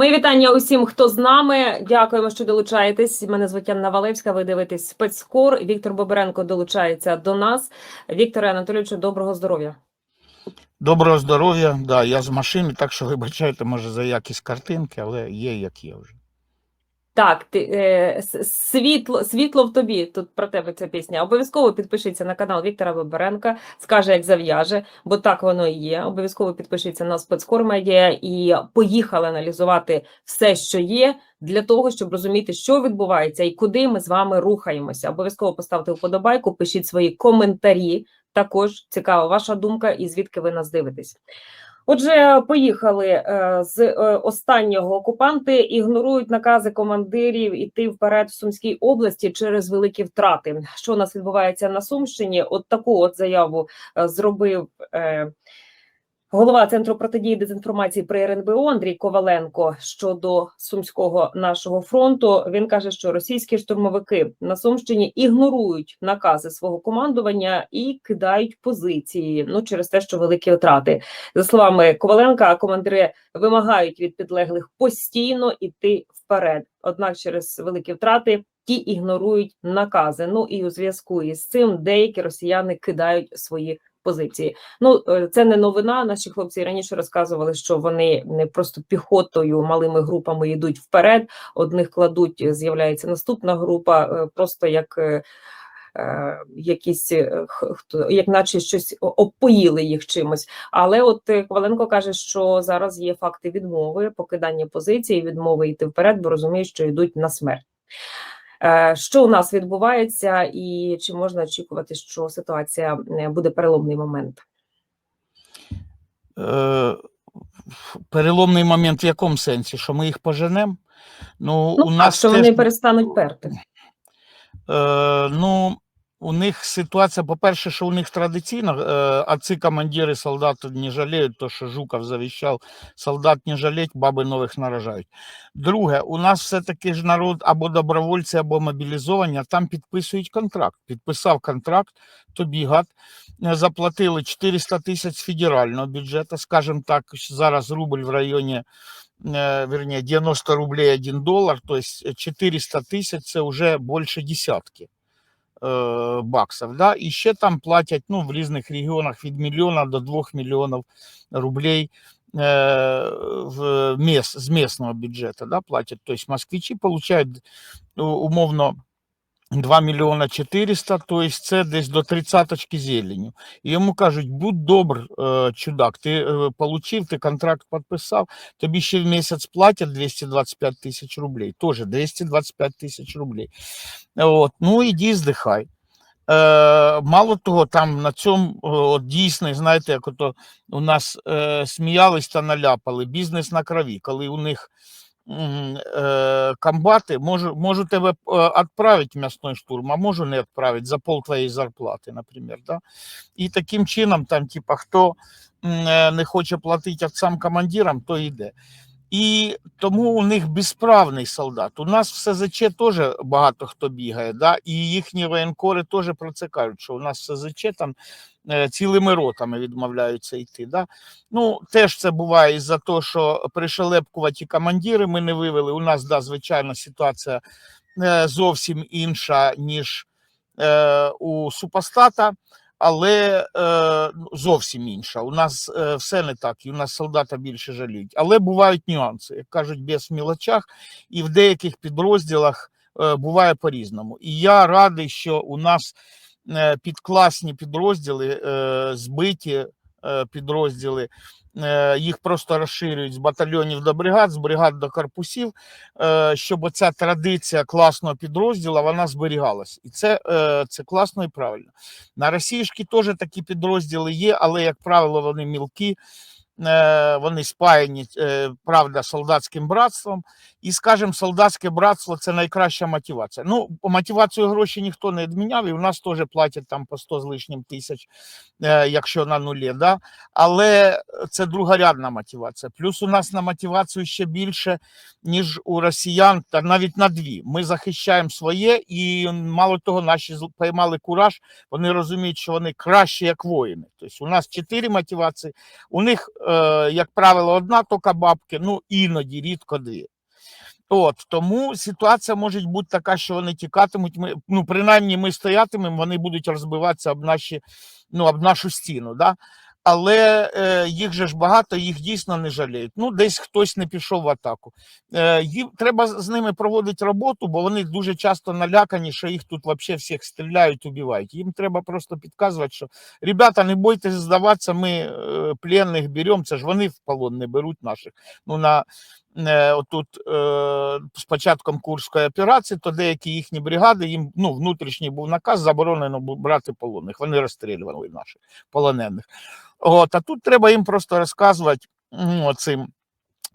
Мої вітання усім, хто з нами. Дякуємо, що долучаєтесь. Мене звуть Анна Валевська. Ви дивитесь спецкор. Віктор Боберенко долучається до нас. Вікторе Анатолійовичу, доброго здоров'я. Доброго здоров'я. Да, я з машини, так що вибачайте, може, за якість картинки, але є як є вже. Так, ти е, світло, світло в тобі. Тут про тебе ця пісня. Обов'язково підпишіться на канал Віктора Боберенка. Скаже, як зав'яже, бо так воно і є. Обов'язково підпишіться на спецкор медіа і поїхали аналізувати все, що є, для того, щоб розуміти, що відбувається і куди ми з вами рухаємося. Обов'язково поставте вподобайку, пишіть свої коментарі. Також цікава ваша думка і звідки ви нас дивитесь. Отже, поїхали е, з е, останнього окупанти ігнорують накази командирів іти вперед в Сумській області через великі втрати. Що у нас відбувається на Сумщині? От таку от заяву е, зробив голова центру протидії дезінформації при РНБО Андрій Коваленко щодо сумського нашого фронту. Він каже, що російські штурмовики на Сумщині ігнорують накази свого командування і кидають позиції. Ну через те, що великі втрати. За словами Коваленка, командири вимагають від підлеглих постійно іти вперед. Однак, через великі втрати ті ігнорують накази. Ну і у зв'язку із цим деякі росіяни кидають свої позиції. Ну е, це не новина. Наші хлопці раніше розказували, що вони не просто піхотою, малими групами йдуть вперед. Одних кладуть, з'являється наступна група, е, просто як. е, е, Якісь е, хто як наче щось опоїли їх чимось, але от е, Коваленко каже, що зараз є факти відмови, покидання позиції, відмови йти вперед, бо розуміють, що йдуть на смерть. Е, Що у нас відбувається, і чи можна очікувати, що ситуація е, буде переломний момент? Е, переломний момент в якому сенсі? Що ми їх поженемо? Ну, Ну, у нас що теж, вони перестануть перти. е, ну, у них ситуація, по-перше, що у них традиційно, е, отцы командири солдат не жалеють, то, що Жуков завіщав, солдат не жалеть, баби нових нарожають. Друге, у нас все-таки ж народ або добровольці, або мобілізовані, а там підписують контракт. Підписав контракт, тобі гад, е, заплатили 400 тисяч з федерального бюджету, скажімо так, зараз рубль в районі э, вернее, 90 рублей 1 доллар, то есть 400 тысяч это уже больше десятки э, баксов, да, і ще там платять, ну, в різних регіонах від мільйона до 2 мільйонів рублей э, в міс, з местного бюджету. да, платять, то есть москвичі получають ну, умовно 2 мільйона 400, то есть це десь до тридцяточки зеленю. І йому кажуть, будь добр, е, чудак, ти е, получив, ти контракт підписав, тобі ще в місяць платять 225 тисяч рублей, теж 225 тисяч рублей. От, ну іди здихай. Е, мало того, там на цьому от, дійсно, знаєте, як ото у нас е, сміялись та наляпали, бізнес на крові, коли у них е, комбати, можу, можу тебе відправити в м'ясний штурм, а можу не відправити за пол твоєї зарплати, наприклад. Да? І таким чином, там, типа, хто е, не хоче платити отцам командирам, то йде. І тому у них безправний солдат. У нас в СЗЧ теж багато хто бігає, да? і їхні воєнкори теж про це кажуть, що у нас в СЗЧ там е, цілими ротами відмовляються йти. Да? Ну, теж це буває із-за того, що пришелепкуваті командири ми не вивели. У нас, да, звичайно, ситуація е, зовсім інша, ніж е, у супостата, але е, ну, зовсім інша. У нас е, все не так, і у нас солдата більше жаліють. Але бувають нюанси, як кажуть, без мілочах, і в деяких підрозділах е, буває по-різному. І я радий, що у нас е, підкласні підрозділи, е, збиті підрозділи, е, їх просто розширюють з батальйонів до бригад, з бригад до корпусів, е, щоб оця традиція класного підрозділу вона зберігалась. І це, е, це класно і правильно. На російські теж такі підрозділи є, але, як правило, вони мілкі, е, вони спаяні, е, правда, солдатським братством. І, скажімо, солдатське братство це найкраща мотивація. Ну, мотивацію гроші ніхто не відміняв, і в нас теж платять там по 100 з лишнім тисяч, е, якщо на нулі. Да? Але це другорядна мотивація. Плюс у нас на мотивацію ще більше, ніж у росіян, та навіть на дві. Ми захищаємо своє, і мало того, наші поймали кураж, вони розуміють, що вони краще як воїни. Тобто у нас чотири мотивації, у них е, як правило, одна тока бабки, ну іноді рідко дві. От тому ситуація може бути така, що вони тікатимуть. Ми ну принаймні ми стоятимемо, вони будуть розбиватися об наші, ну об нашу стіну. Да? Але е, їх же ж багато, їх дійсно не жаліють. Ну, десь хтось не пішов в атаку. Е, їм треба з ними проводити роботу, бо вони дуже часто налякані, що їх тут взагалі всіх стріляють, убивають. Їм треба просто підказувати, що ребята, не бойтесь здаватися, ми е, пленних беремо. Це ж вони в полон не беруть наших. Ну на отут е, з початком Курської операції, то деякі їхні бригади, їм ну, внутрішній був наказ, заборонено брати полонених. Вони розстрілювали наших полонених. От, а тут треба їм просто розказувати ну, цим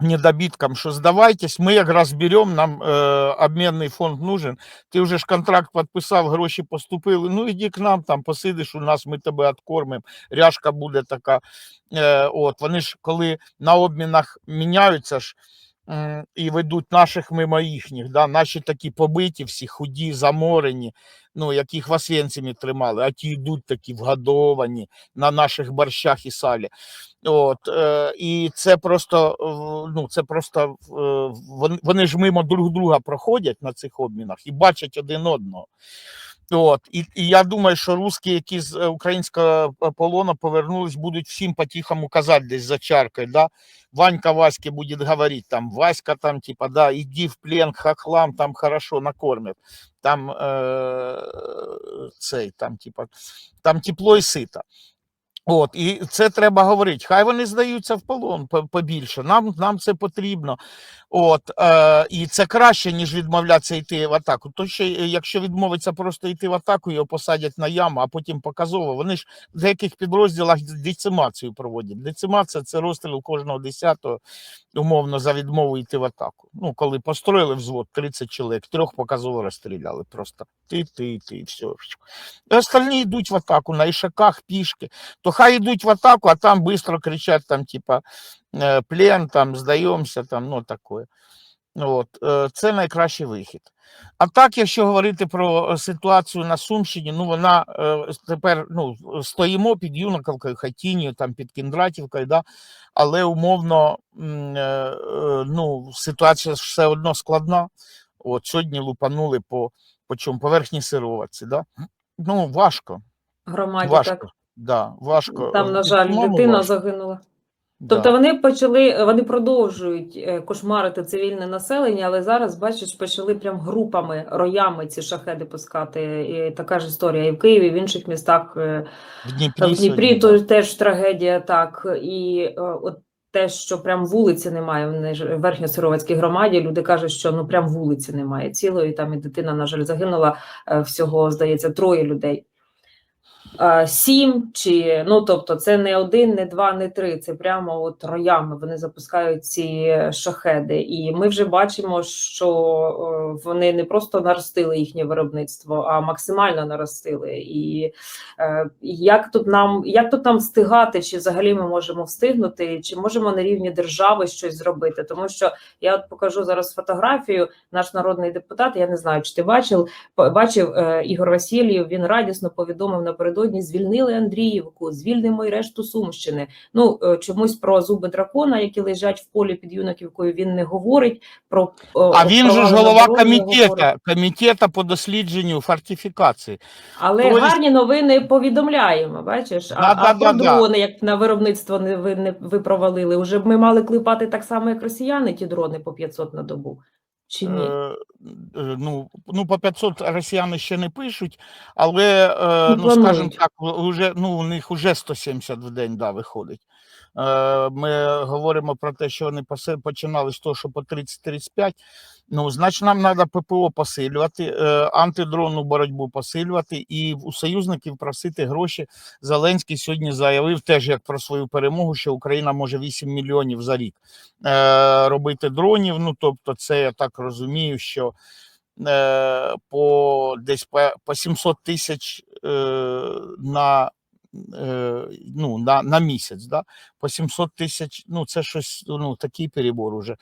недобиткам, що здавайтесь, ми якраз беремо, нам е, обмінний фонд нужен. Ти вже ж контракт підписав, гроші поступили. Ну іди к нам, там посидиш у нас, ми тебе откормимо. Ряжка буде така. Е, от, вони ж коли на обмінах міняються ж. І ведуть наших мимо їхніх, да? наші такі побиті, всі худі, заморені, ну, яких в Освенцимі тримали, а ті йдуть такі вгодовані на наших борщах і салі. От, е, і це просто, ну, це просто е, вони ж мимо друг друга проходять на цих обмінах і бачать один одного. От, і, і я думаю, що русські, які з е, українського полону повернулись, будуть всім по-тихому казати десь за чаркою, да? Ванька Ваське буде говорити там, Васька там, типа, да, іди в плен хахлам, там хорошо накормят, там, э, цей, там, типа, там тепло і сито. От, і це треба говорити. Хай вони здаються в полон побільше. Нам, нам це потрібно. От, е, і це краще, ніж відмовлятися йти в атаку. То що, е, якщо відмовиться просто йти в атаку, його посадять на яму, а потім показово. Вони ж в деяких підрозділах децимацію проводять. Децимація це розстріл кожного десятого, умовно, за відмову йти в атаку. Ну, коли построїли взвод 30 чоловік, трьох показово розстріляли. Просто ти, ти, ти, все. Остальні йдуть в атаку на ішаках, пішки то хай йдуть в атаку, а там быстро кричать, там, типа, е, плен, там, здаємося, там, ну, таке. От, е, це найкращий вихід. А так, якщо говорити про е, ситуацію на Сумщині, ну вона тепер ну, стоїмо під Юнаковкою, Хатінію, там під Кіндратівкою, да? але умовно е, е, ну, ситуація все одно складна. От сьогодні лупанули по, по чому? Поверхні сироватці. Да? Ну, важко. Громаді Важко. так. Да, важко. Там, на Е, жаль, по-моєму, дитина важко. загинула. Да. Тобто вони почали, вони продовжують е, кошмарити цивільне населення, але зараз, бачиш, почали прям групами, роями ці шахеди пускати. І така ж історія і в Києві, і в інших містах. е, в Дніпрі, В Дніпрі то теж трагедія, так. І е, от те, що прям вулиці немає в Верхньосировацькій громаді, люди кажуть, що ну прям вулиці немає цілої. Там і дитина, на жаль, загинула е, всього, здається, троє людей. Е, Сім чи ну тобто, це не один, не два, не три. Це прямо от роями вони запускають ці шахеди. І ми вже бачимо, що е, вони не просто наростили їхнє виробництво, а максимально наростили. І Е, Як тут нам як тут нам встигати, чи взагалі ми можемо встигнути, чи можемо на рівні держави щось зробити? Тому що я от покажу зараз фотографію. Наш народний депутат, я не знаю, чи ти бачив, бачив Ігор Васильєв. Він радісно повідомив напередодні: звільнили Андріївку, звільнимо й решту Сумщини. Ну е, чомусь про зуби дракона, які лежать в полі під юнаківкою, він не говорить. Про е, А він же ж голова комітету, комітету по дослідженню фортифікації. Але Тобто- гарні новини повідомляємо, бачиш? А, Да, а да, про да, дрони, як на виробництво не ви не ви провалили. Уже б ми мали клепати так само, як росіяни, ті дрони по 500 на добу. Чи ні? Е, е, ну, ну, по 500 росіяни ще не пишуть, але, е, Ну, ну, скажімо так, уже, ну, у них вже 170 в день да, виходить. Е, Ми говоримо про те, що вони починали з того, що по 30-35. Ну, значить, нам треба ППО посилювати, е, антидронну боротьбу посилювати і у союзників просити гроші. Зеленський сьогодні заявив теж як про свою перемогу, що Україна може 8 мільйонів за рік е, робити дронів. Ну, тобто, це я так розумію, що по десь по, по 700 тисяч на, ну, на, на місяць. Да? По 700 тисяч, ну це щось, ну такий перебор уже.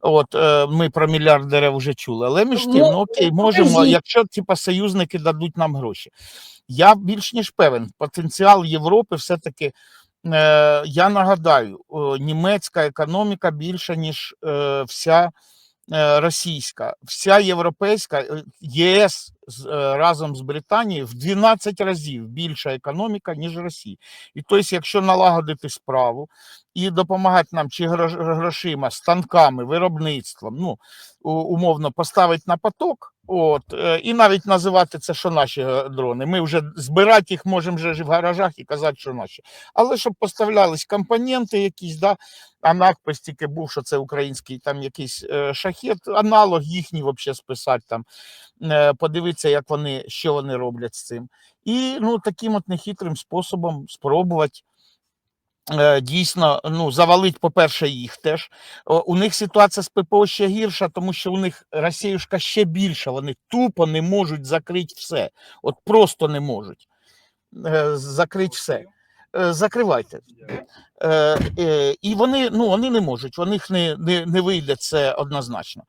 От е, ми про мільярд дерев вже чули. Але між тим, Ну, ну окей, можемо, якщо типа союзники дадуть нам гроші. Я більш ніж певен, потенціал Європи все-таки Е, Я нагадаю, німецька економіка більша, ніж е, вся російська, вся європейська е, ЄС е, разом з Британією в 12 разів більша економіка, ніж Росія. І тобто, якщо налагодити справу і допомагати нам чи грош- грошима, станками, виробництвом, ну умовно поставити на поток. От, е, і навіть називати це, що наші е, дрони. Ми вже збирати їх можемо вже в гаражах і казати, що наші. Але щоб поставлялись компоненти якісь, да, а надпис тільки був, що це український там якийсь е, шахет, аналог їхній взагалі списати там, подивитися, як вони, що вони роблять з цим. І ну, таким от нехитрим способом спробувати. Е, Дійсно, ну завалить, по-перше, їх теж. У них ситуація з ППО ще гірша, тому що у них Росіюшка ще більша. Вони тупо не можуть закрити все. От просто не можуть е, закрити все. Е, Закривайте. І вони, ну, вони не можуть, у них не, не, не вийде це однозначно.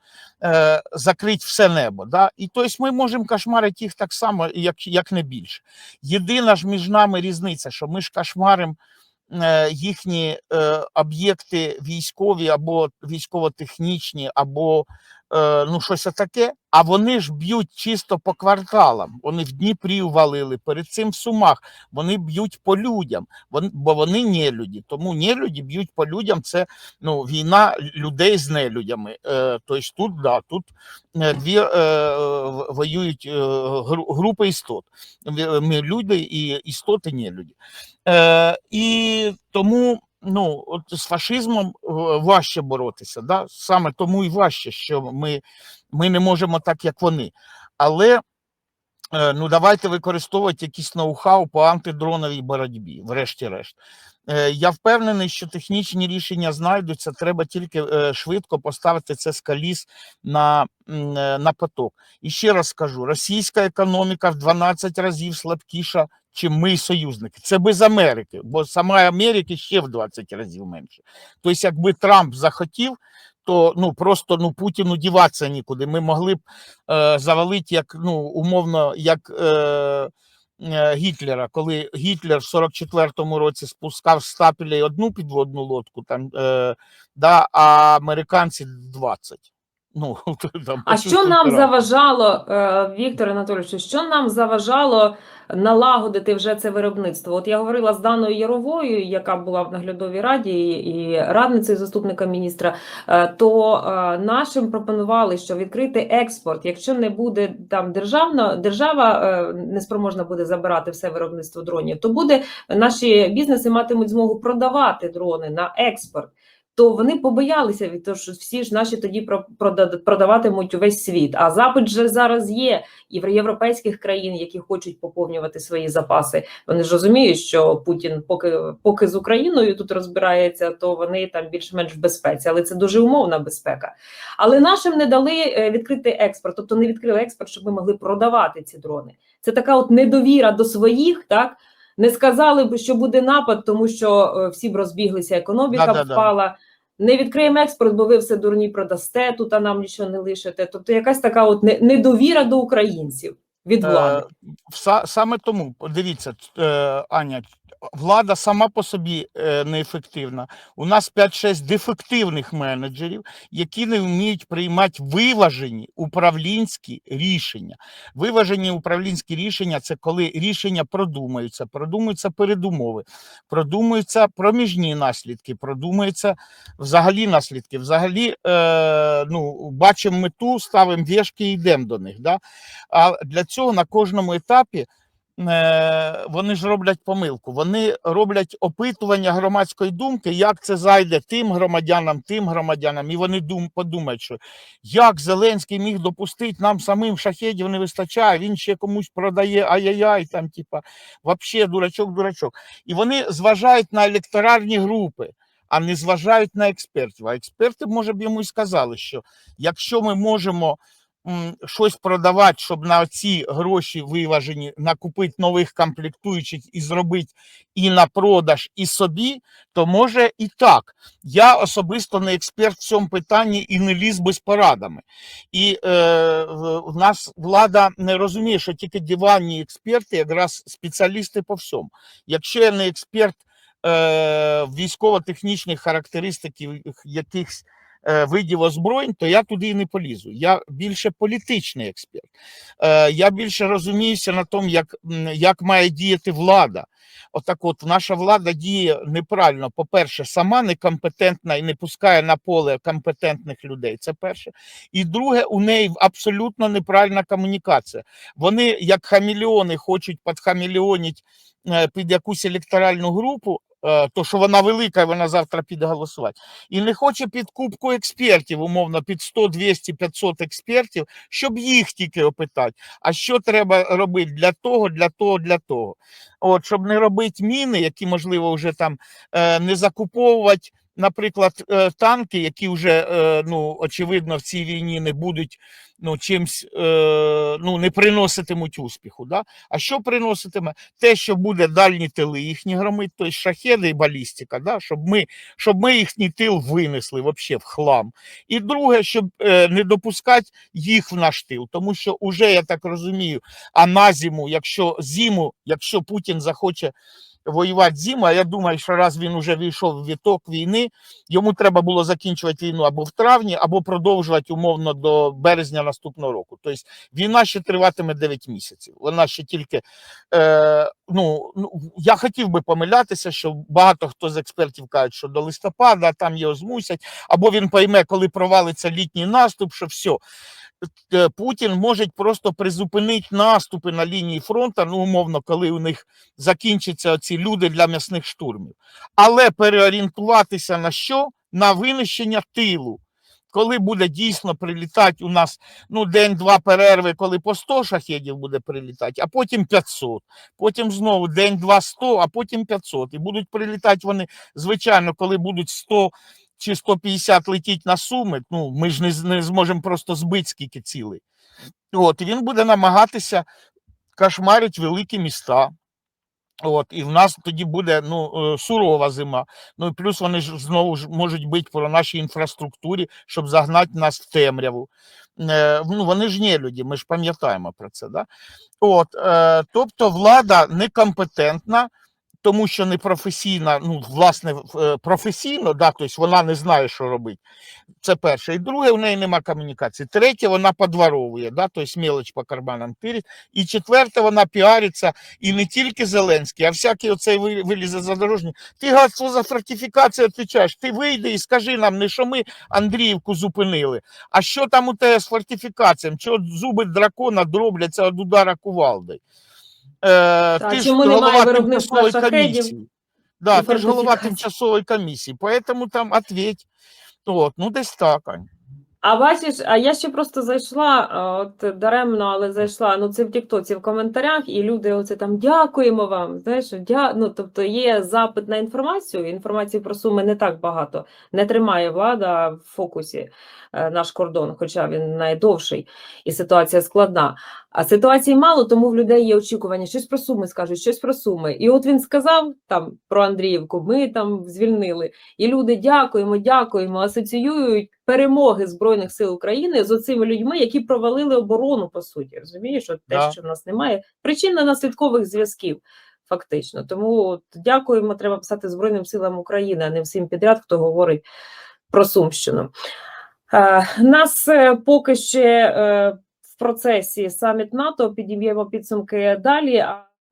Закрити все небо. Да? І тобто ми можемо кошмарити їх так само, як, як не більше. Єдина ж між нами різниця, що ми ж кошмаримо їхні е, об'єкти військові або військово-технічні, або е, ну, щось таке, а вони ж б'ють чисто по кварталам. Вони в Дніпрі валили, перед цим в Сумах, вони б'ють по людям, бо вони нелюді. Тому нелюді б'ють по людям. Це ну, війна людей з нелюдями. Е, тобто тут, да, тут е, дві е, воюють е, групи істот. Ми люди і істоти нелюді. Е, і тому ну, от з фашизмом е, важче боротися. Да? Саме тому і важче, що ми, ми не можемо так, як вони. Але е, ну, давайте використовувати якісь ноу-хау по антидроновій боротьбі, врешті-решт. Е, Я впевнений, що технічні рішення знайдуться, треба тільки швидко поставити це з коліс на, на поток. І ще раз скажу: російська економіка в 12 разів слабкіша, чим ми союзники. Це без Америки, бо сама Америки ще в 20 разів менше. Тобто, якби Трамп захотів, то ну просто ну Путіну діватися нікуди. Ми могли б е, завалити як ну умовно, як. Е, е, Гітлера, коли Гітлер в 44-му році спускав з стапелей одну підводну лодку, там, е, да, а американці 20. Ну, там, А що нам заважало, е, Віктор Анатолійович, що нам заважало налагодити вже це виробництво? От я говорила з Даною Яровою, яка була в наглядовій раді і радницею заступника міністра. е, То е, нашим пропонували, що відкрити експорт, якщо не буде там державна держава неспроможна буде забирати все виробництво дронів, то буде наші бізнеси матимуть змогу продавати дрони на експорт. То вони побоялися від того, що всі ж наші тоді про- продаватимуть увесь світ. А запит же зараз є і в європейських країн, які хочуть поповнювати свої запаси. Вони ж розуміють, що Путін, поки поки з Україною тут розбирається, то вони там більш-менш в безпеці, але це дуже умовна безпека. Але нашим не дали е, відкрити експорт, тобто не відкрили експорт, щоб ми могли продавати ці дрони. Це така от недовіра до своїх, так. Не сказали б, що буде напад, тому що е, всі б розбіглися, економіка б Да-да-да. впала. Не відкриємо експорт, бо ви все дурні продасте, тут а нам нічого не лишите. Тобто якась така от недовіра до українців від влади. Е, Саме тому, дивіться, е, Аня, влада сама по собі е, неефективна. У нас 5-6 дефективних менеджерів, які не вміють приймати виважені управлінські рішення. Виважені управлінські рішення це коли рішення продумаються, продумуються передумови, продумуються проміжні наслідки, продумуються взагалі наслідки. Взагалі, е, ну, бачимо мету, ставимо вішки і йдемо до них. Да? А для цього на кожному етапі вони ж роблять помилку. Вони роблять опитування громадської думки, як це зайде тим громадянам, тим громадянам, і вони дум, подумають, що як Зеленський міг допустити, нам самим шахедів не вистачає, він ще комусь продає ай-яй-яй, там, типа, вообще дурачок, дурачок. І вони зважають на електоральні групи. А не зважають на експертів. А експерти, може б, йому і сказали, що якщо ми можемо щось продавати, щоб на ці гроші виважені накупити нових комплектуючих і зробити і на продаж, і собі, то може і так. Я особисто не експерт в цьому питанні і не ліз би з порадами. І е, в- нас влада не розуміє, що тільки диванні експерти, якраз спеціалісти по всьому. Якщо я не експерт е, військово-технічних характеристиків якихось видів озброєнь, то я туди і не полізу. Я більше політичний експерт. Е, я більше розуміюся на тому, як, як має діяти влада. Отак, от наша влада діє неправильно. По-перше, сама некомпетентна і не пускає на поле компетентних людей. Це перше. І друге, у неї абсолютно неправильна комунікація. Вони, як хамільйони, хочуть підхамільйонити е, під якусь електоральну групу, е, то що вона велика, вона завтра піде голосувати. І не хоче під кубку експертів, умовно, під 100, 200, 500 експертів, щоб їх тільки опитати. А що треба робити для того, для того, для того. От, щоб не робити міни, які, можливо, вже там е, не закуповувати, наприклад, е, танки, які вже, е, ну, очевидно, в цій війні не будуть ну, чимсь, е, ну, не приноситимуть успіху. Да? А що приноситиме? Те, що буде дальні тили їхні громить, тобто шахеди і балістика, да? щоб, ми, щоб ми їхній тил винесли вообще в хлам. І друге, щоб не допускати їх в наш тил, тому що уже, я так розумію, а на зиму, якщо зиму, якщо Путін захоче воювати зиму, а я думаю, що раз він уже війшов в віток війни, йому треба було закінчувати війну або в травні, або продовжувати умовно до березня наступного року. Тобто війна ще триватиме 9 місяців. Вона ще тільки. Е, ну, ну, я хотів би помилятися, що багато хто з експертів кажуть, що до листопада там його змусять, або він пойме, коли провалиться літній наступ, що все. Е, Путін може просто призупинити наступи на лінії фронту, ну, умовно, коли у них закінчаться ці люди для м'ясних штурмів. Але переорієнтуватися на що? На винищення тилу. Коли буде дійсно прилітати у нас ну, день-два перерви, коли по 100 шахедів буде прилітати, а потім 500, потім знову день-два 100, а потім 500. І будуть прилітати вони, звичайно, коли будуть 100 чи 150 летіть на суми, ну, ми ж не, не зможемо просто збити скільки цілей. От, і він буде намагатися кошмарити великі міста. От, і в нас тоді буде ну, е, сурова зима. Ну і плюс вони ж знову ж можуть бити по нашій інфраструктурі, щоб загнати нас в темряву. Е, ну, вони ж не люди, ми ж пам'ятаємо про це. Да? От, е, тобто влада некомпетентна, тому що не професійна, ну, власне, е, професійно, да, тобто вона не знає, що робити. Це перше. І друге, у неї нема комунікації. Третє, вона подворовує, да, тобто мелоч по карманам тирить. І четверте, вона піариться і не тільки Зеленський, а всякий оцей ви- вилізе задорожній. Ти гад, що за фортифікацію відповідаєш? Ти вийди і скажи нам, не що ми Андріївку зупинили, а що там у тебе з фортифікаціями? Чого зуби дракона дробляться від удара кувалди? Е, Та ти чому немає голова тимчасової шахедів комісії. Да, ти ж голова тимчасової комісії, поэтому там ответь. От, ну десь так. Ань. А бачиш, а я ще просто зайшла, от даремно, але зайшла. Ну це в Тіктоці в коментарях, і люди оце там дякуємо вам. Знаєш, дя... ну, тобто є запит на інформацію. Інформації про суми не так багато. Не тримає влада в фокусі наш кордон, хоча він найдовший, і ситуація складна. А ситуації мало, тому в людей є очікування. Щось про суми скажуть, щось про суми. І от він сказав там про Андріївку, ми там звільнили. І люди дякуємо, дякуємо, асоціюють перемоги Збройних сил України з оцими людьми, які провалили оборону, по суті. Розумієш, от те, Да. що в нас немає причинно-наслідкових зв'язків. Фактично, тому от дякуємо, треба писати Збройним силам України, а не всім підряд, хто говорить про Сумщину. Е, Нас е, поки ще е, в процесі саміт НАТО підіб'ємо підсумки далі.